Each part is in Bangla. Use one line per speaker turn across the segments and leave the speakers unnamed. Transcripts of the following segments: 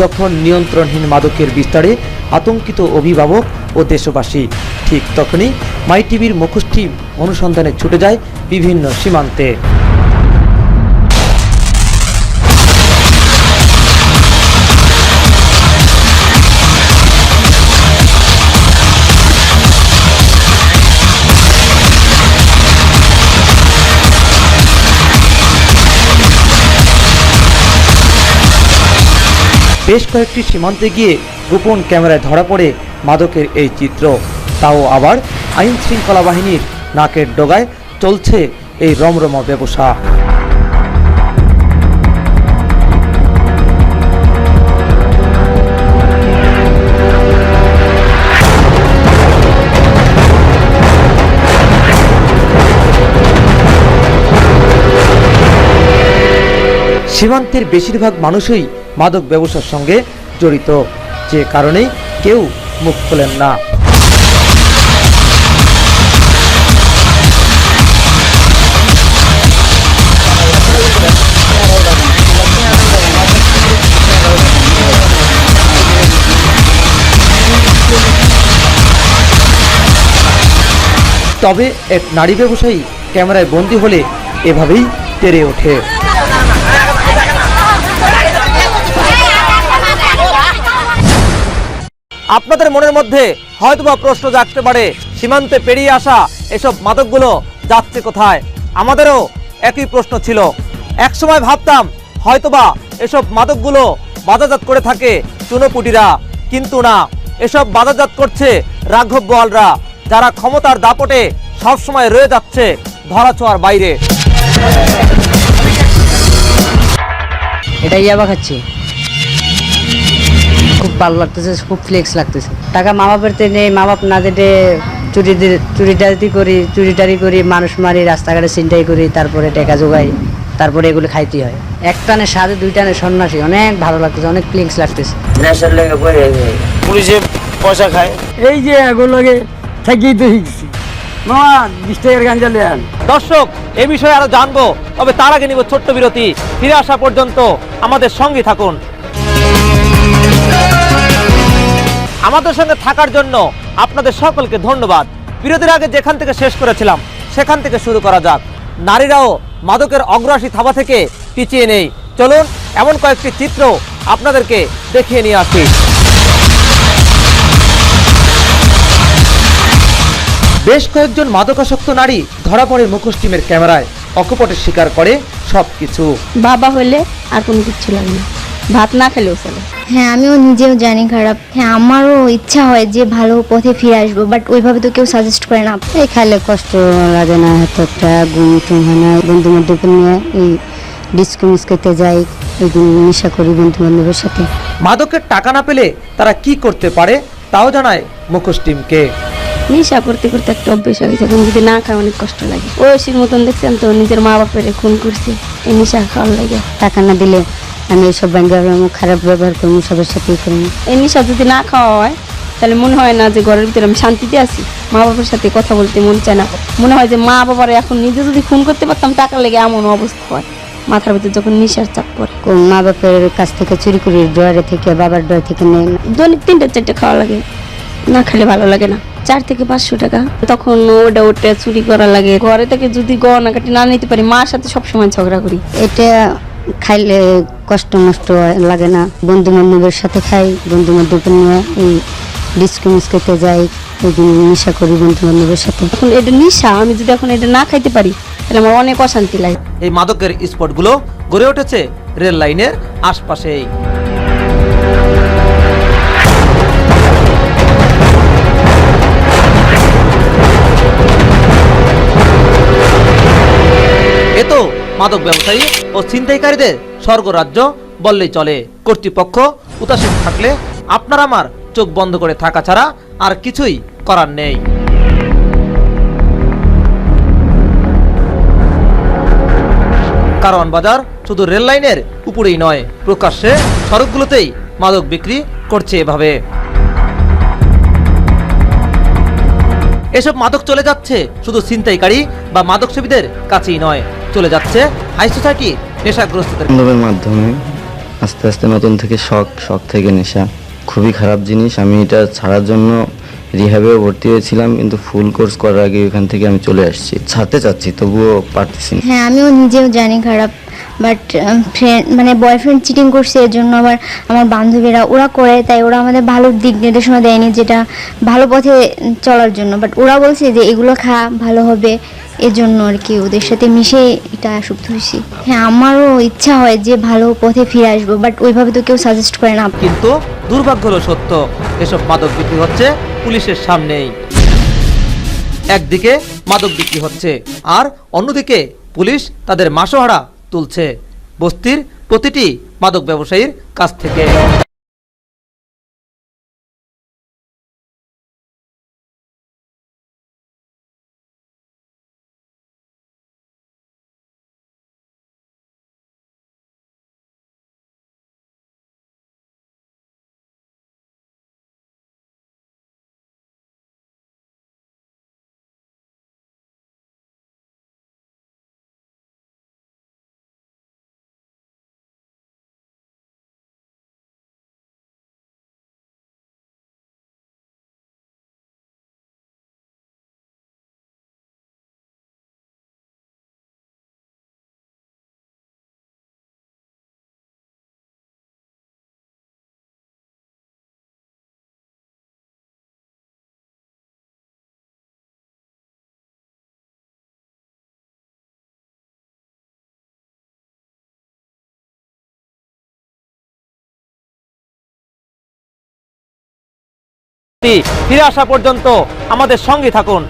যখন নিয়ন্ত্রণহীন মাদকের বিস্তারে আতঙ্কিত অভিভাবক ও দেশবাসী, ঠিক তখনই মাই টিভির মুখোশটি অনুসন্ধানে ছুটে যায় বিভিন্ন সীমান্তে। বেশ কয়েকটি সীমান্তে গিয়ে গোপন ক্যামেরায় ধরা পড়ে মাদকের এই চিত্র। তাও আবার আইন শৃঙ্খলা বাহিনীর নাকের ডোগায় চলছে এই রমরমা ব্যবসা। সীমান্তের বেশিরভাগ মানুষই মাদক ব্যবসার সঙ্গে জড়িত। যে কারণেই কেউ মুখ খোলেন না। তবে এক নারী ব্যবসায়ী ক্যামেরায় বন্দী হলে এভাবেই তেরে ওঠে। আপনাদের মনের মধ্যে হয়তোবা প্রশ্ন জাগতে পারে, সীমান্তে পেরিয়ে আসা এসব মাদকগুলো যাচ্ছে কোথায়? আমাদেরও একই প্রশ্ন ছিল। একসময় ভাবতাম, হয়তোবা এসব মাদকগুলো বাজারজাত করে থাকে চুনোপুটিরা। কিন্তু না, এসব বাজারজাত করছে রাঘব বোয়ালরা যারা ক্ষমতার দাপটে সবসময় রয়ে যাচ্ছে ধরাছোঁয়ার বাইরে।
এটাই ইয়াবা খাচ্ছি। ভালো লাগতেছে খুব ফ্লেক্স লাগতেছে। টাকা মা বাপের তে নেই মা বাপ না দিতে চুরি চুরি ডারি করি চুরি টারি করি মানুষ মারি রাস্তাঘাটে চিন্তাই করি তারপরে টাকা জোগাই তারপরে এগুলো খাইতে হয়। এক টানে সাথে দুই টানে সন্ন্যাসী অনেক ভালো লাগতেছে অনেক ফ্লিংস লাগতেছে।
পুলিশে পয়সা খায়।
এই যে এগুলোকে থেকেই তো শিখছি। বিশ টাকার গাঞ্জা লেন
দর্শক এ বিষয়ে আরও জানব তবে তার আগে নিব ছোট্ট বিরতি। ফিরে আসা পর্যন্ত আমাদের সঙ্গে থাকুন। আমাদের সঙ্গে থাকার জন্য আপনাদের সকলকে ধন্যবাদ। বিরতির আগে যেখান থেকে শেষ করেছিলাম, সেখান থেকে শুরু করা যাক। নারীরাও মাদকের অগ্রাসী থাবা থেকে পিছিয়ে নেই। চলুন, এমন কয়েকটি চিত্র আপনাদেরকে দেখিয়ে নিয়ে আসি। বেশ কয়েকজন মাদকাসক্ত নারী ধরা পড়ে মুখোশ টিমের ক্যামেরায়। অকপটে স্বীকার করে সবকিছু।
বাবা হলে আর কোনো কিচ্ছু লাগে না। ভাত না খেলেও চলে।
হ্যাঁ আমিও নিজেও জানি খারাপ। হ্যাঁ আমারও ইচ্ছা হয় যে ভালো পথে ফিরে আসব বাট ওইভাবে তো কেউ সাজেস্ট করে না।
এই খাইলে কষ্ট লাগে না এত একটা ঘুম টুম হয় না। বন্ধু বান্ধব নিয়ে এই ডিস্কো মিস্কোতে যাই ওই দিন নেশা করি বন্ধু বান্ধবের সাথে।
মাদকের টাকা না পেলে তারা কি করতে পারে তাও জানায় মুখোশ টিমকে।
নেশা করতে করতে একটা অভ্যেস হয়ে গেছে এখন যদি না খায় অনেক কষ্ট লাগে। ওষির মতন দেখছেন তো নিজের মা বাপের খুন করছে এই নেশা খাওয়ার লাগে।
টাকা না দিলে আমি এইসব ব্যাংকে খারাপ ব্যবহার করব সবার সাথেই করব
এই নেশা যদি না খাওয়া হয় তাহলে মনে হয় না যে ঘরের ভিতরে আমি শান্তিতে আছি। মা বাবার সাথে কথা বলতে মন চায় না। মনে হয় যে মা বাবার এখন নিজে যদি খুন করতে পারতাম টাকা লেগে এমন অবস্থা হয়। মাথার ভিতরে যখন নেশার চাপ পড়ে।
কোন মা বাপের কাছ থেকে চুরি করি ড্রয়ারে থেকে বাবার ড্রয়ার থেকে নেই
দৈনিক তিনটে চারটে খাওয়া লাগে। না খেলে ভালো লাগে না। চার থেকে পাঁচশো টাকা। তখন ওটা ওটা চুরি করা লাগে। ঘরে থেকে যদি গহনা কাটি না নিতে পারি মার সাথে সবসময় ঝগড়া করি।
এটা খাইলে কষ্ট নষ্ট লাগে না। বন্ধু বান্ধবের সাথে খাই বন্ধু বান্ধবকে নিয়ে এই ডিস্কো মিস্কোতে যাই ওই দিন নেশা করি বন্ধু বান্ধবের সাথে।
এখন এটা নেশা আমি যদি এখন এটা না খাইতে পারি তাহলে আমার অনেক অশান্তি লাগে।
এই মাদকের স্পটগুলো গড়ে উঠেছে রেল লাইনের আশপাশেই। মাদক ব্যবসায়ী ও ছিনতাইকারীদের স্বর্গরাজ্য বললেই চলে। কর্তৃপক্ষ উদাসীন থাকলে আপনার আমার চোখ বন্ধ করে থাকা ছাড়া আর কিছুই করার নেই। কারওয়ান বাজার শুধু রেল লাইনের উপরেই নয়, প্রকাশ্যে সড়কগুলোতেই মাদক বিক্রি করছে এভাবে। এসব মাদক চলে যাচ্ছে শুধু ছিনতাইকারী বা মাদক সেবীদের কাছেই নয় চলে যাচ্ছে। হাই সোসাইটি নেশাগ্রস্তদের
বান্ধবের মাধ্যমে
আস্তে আস্তে নতুন থেকে শখ শখ থেকে নেশা। খুবই খারাপ জিনিস। আমি এটা ছাড়ার জন্য রিহ্যাবেও ভর্তি হয়েছিলাম কিন্তু ফুল কোর্স করার আগে ওখান থেকে আমি চলে আসছি। ছাড়তে চাচ্ছি তবুও পারতেছি না।
হ্যাঁ আমিও নিজেও জানি খারাপ বাট ফ্রেন্ড মানে বয়ফ্রেন্ড চিটিং করছে এর জন্য আবার আমার বান্ধবীরা ওরা করে তাই ওরা আমাদের ভালো দিক নির্দেশনা দেয়নি যেটা ভালো পথে চলার জন্য। বাট ওরা বলছে যে এগুলো খা ভালো হবে। এর জন্য আর কি ওদের সাথে মিশে এটা আসক্ত হয়েছি। হ্যাঁ আমারও ইচ্ছা হয় যে ভালো পথে ফিরে আসব বাট ওইভাবে তো কেউ সাজেস্ট করে না।
কিন্তু দুর্ভাগ্য হলো সত্য, এসব মাদক বিক্রি হচ্ছে পুলিশের সামনেই। একদিকে মাদক বিক্রি হচ্ছে, আর অন্যদিকে পুলিশ তাদের মাসোহারা তুলছে। বস্তির প্রতিটি মাদক ব্যবসায়ীর কাছ থেকে। ফিরে আসা পর্যন্ত আমাদের সঙ্গে থাকুন।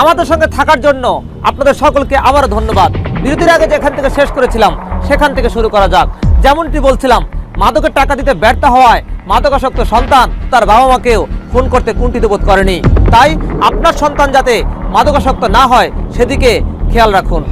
আমাদের সঙ্গে থাকার জন্য আপনাদের সকলকে আবার ধন্যবাদ। বিরতির আগে যেখান থেকে শেষ করেছিলাম, সেখান থেকে শুরু করা যাক। যেমনটি বলছিলাম, মাদকের টাকা দিতে ব্যর্থ হওয়ায় মাদকাসক্ত সন্তান তার বাবা মাকেও ফোন করতে কুণ্ঠিত বোধ করেনি। তাই আপনার সন্তান যাতে মাদকাসক্ত না হয়, সেদিকে খেয়াল রাখুন।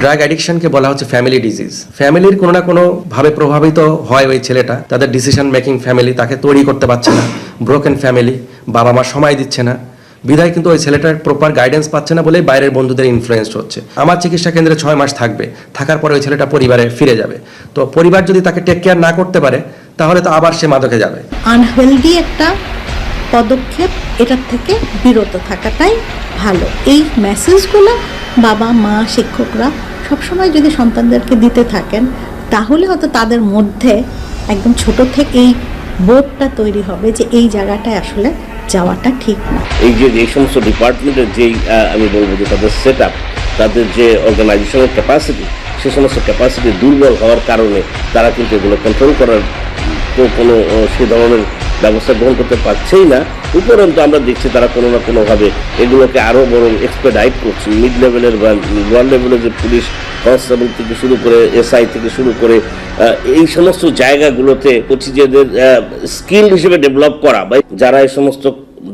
ড্রাগ অ্যাডিকশনকে বলা হচ্ছে ফ্যামিলি ডিজিজ ফ্যামিলির কোনো না কোনো ভাবে প্রভাবিত হয় ওই ছেলেটা। তাদের ডিসিশন মেকিং ফ্যামিলি তাকে তৈরি করতে পারছে না। ব্রোকেন ফ্যামিলি বাবা মা সময় দিচ্ছে না। বিধায় কিন্তু ওই ছেলেটার প্রপার গাইডেন্স পাচ্ছে না বলেই বাইরের বন্ধুদের ইনফ্লুয়েন্স হচ্ছে। আমার চিকিৎসা কেন্দ্রে ছয় মাস থাকবে। থাকার পরে ওই ছেলেটা পরিবারে ফিরে যাবে। তো পরিবার যদি তাকে টেক কেয়ার না করতে পারে, তাহলে তো আবার সে মাদকে যাবে।
আনহেলদি একটা পদক্ষেপ এটার থেকে বিরত থাকাটাই ভালো। এই মেসেজগুলো বাবা, মা, শিক্ষকরা সবসময় যদি সন্তানদেরকে দিতে থাকেন, তাহলে হয়তো তাদের মধ্যে একদম ছোট থেকেই বোধটা তৈরি হবে যে এই জায়গাটায় আসলে যাওয়াটা ঠিক না।
এই যে এই সমস্ত ডিপার্টমেন্টের যেই আমি বলব যে তাদের সেট আপ তাদের যে অর্গানাইজেশনের ক্যাপাসিটি সে সমস্ত ক্যাপাসিটি দুর্বল হওয়ার কারণে তারা কিন্তু এগুলো কন্ট্রোল করার কোনো সে ধরনের ব্যবস্থা গ্রহণ করতে পারছেই না। উপরন্তু আমরা দেখছি তারা কোনো না কোনোভাবে এগুলোকে আরও বরং এক্সপেডাইট করছে। মিড লেভেলের বা লোয়ার লেভেলের যে পুলিশ কনস্টেবল থেকে শুরু করে এসআই থেকে শুরু করে এই সমস্ত জায়গাগুলোতে যে স্কিল হিসেবে ডেভেলপ করা বা যারা এই সমস্ত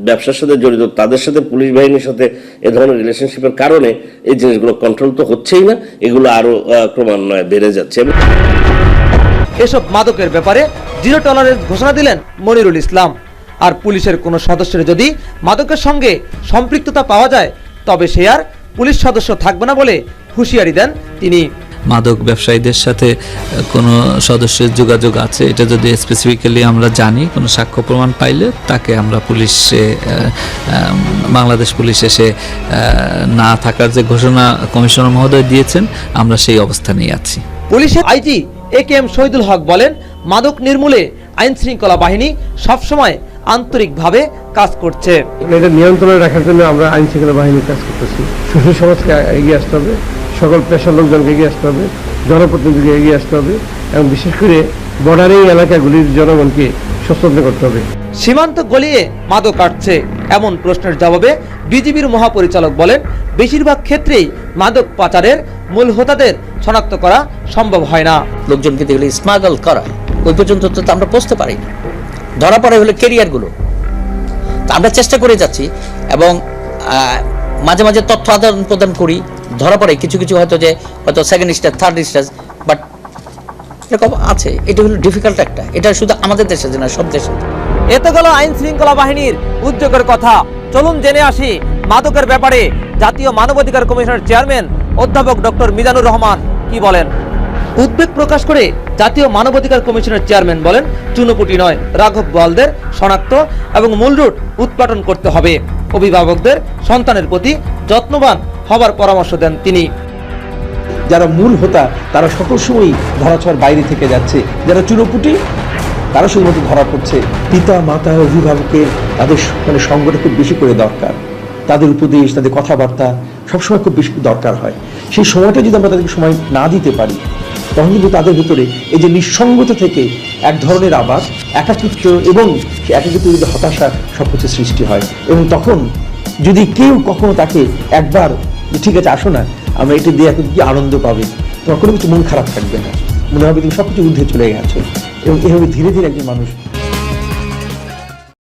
ব্যবসার সাথে জড়িত তাদের সাথে পুলিশ বাহিনীর সাথে এ ধরনের রিলেশনশিপের কারণে এই জিনিসগুলো কন্ট্রোল তো হচ্ছেই না। এগুলো আরও আহ, ক্রমান্বয়ে বেড়ে যাচ্ছে।
এসব মাদকের ব্যাপারে জিরো টলারেন্স ঘোষণা দিলেন মনিরুল ইসলাম। আর পুলিশের কোনো সদস্যের যদি মাদকের সঙ্গে সম্পৃক্ততা পাওয়া যায় তবে সে আর পুলিশ সদস্য থাকবে না বলে হুঁশিয়ারি দেন তিনি।
মাদক ব্যবসায়ীদের সাথে কোনো সদস্যের যোগাযোগ আছে? এটা যদি স্পেসিফিক্যালি আমরা জানি কোনো সাক্ষ্য প্রমাণ পাইলে তাকে আমরা পুলিশে বাংলাদেশ পুলিশ এসে না থাকার যে ঘোষণা কমিশনার মহোদয় দিয়েছেন আমরা সেই অবস্থানেই আছি।
পুলিশের IG A K M Shahidul Haque বলেন মাদক নির্মূলে আইন শৃঙ্খলা বাহিনী সবসময় আন্তরিকভাবে কাজ করছে।
এটা নিয়ন্ত্রণে রাখার জন্য আমরা আইন শৃঙ্খলা বাহিনীর কাজ করতেছি। সুশীল সমাজকে এগিয়ে আসতে হবে সকল পেশার লোকজনকে এগিয়ে আসতে হবে জনপ্রতিনিধিকে এগিয়ে আসতে হবে এবং বিশেষ করে বর্ডারিং এলাকাগুলির জনগণকে সচেতন করতে হবে।
সীমান্ত গলিয়ে মাদক কাটছে এমন প্রশ্নের জবাবে বিজিবির মহাপরিচালক বলেন বেশিরভাগ ক্ষেত্রেই মাদক পাচারের মূল হোতাদের শনাক্ত করা সম্ভব হয় না।
লোকজনকে যেগুলো স্মাগল করা। ওই পর্যন্ত তো আমরা পৌঁছতে পারি ধরা পড়ে হলো কেরিয়ারগুলো তো আমরা চেষ্টা করে যাচ্ছি এবং মাঝে মাঝে তথ্য আদান প্রদান করি। ধরা পড়ে কিছু কিছু হয়তো যে হয়তো second stage third stage but এরকম আছে। এটা হলো ডিফিকাল্ট একটা। এটা শুধু আমাদের দেশে যে না সব দেশে।
এতে গেল আইন শৃঙ্খলা বাহিনীর উদ্যোগের কথা। চলুন জেনে আসি মাদকের ব্যাপারে জাতীয় মানবাধিকার কমিশনের চেয়ারম্যান অধ্যাপক ডক্টর মিজানুর রহমান কি বলেন? উদ্বেগ প্রকাশ করে জাতীয় মানবাধিকার কমিশনের চেয়ারম্যান বলেন, চুনোপুটি নয়, রাঘব বোয়ালদের শনাক্ত এবং মূল রুট উৎপাটন করতে হবে। অভিভাবকদের সন্তানের প্রতি যত্নবান হবার পরামর্শ দেন তিনি।
যারা মূল হোতা, তারা সকল সময়ই ধরাছোঁয়ার বাইরে থেকে যাচ্ছে। যারা চুনোপুটি, তারা শুধুমাত্র ধরা পড়ছে। পিতা, মাতা, অভিভাবকের তাদের মানে খুব বেশি করে দরকার তাদের উপদেশ, তাদের কথাবার্তা সবসময় খুব বেশি দরকার হয়। সেই সময়টা যদি আমরা তাদেরকে সময় না দিতে পারি, তখন কিন্তু তাদের ভিতরে এই যে নিঃসঙ্গতা থেকে এক ধরনের আবাস একাকিত্ব এবং সে একাকিত্ব যদি হতাশা সব কিছু সৃষ্টি হয়। এবং তখন যদি কেউ কখনো তাকে একবার ঠিক আছে, আসো না, আমরা এটা দিয়ে এখন কি আনন্দ পাবে কোনো কিছু মন খারাপ থাকবে না। মনে হবে তুমি সব কিছু ঊর্ধ্বে চলে গেছো। এবং এভাবে ধীরে ধীরে একজন মানুষ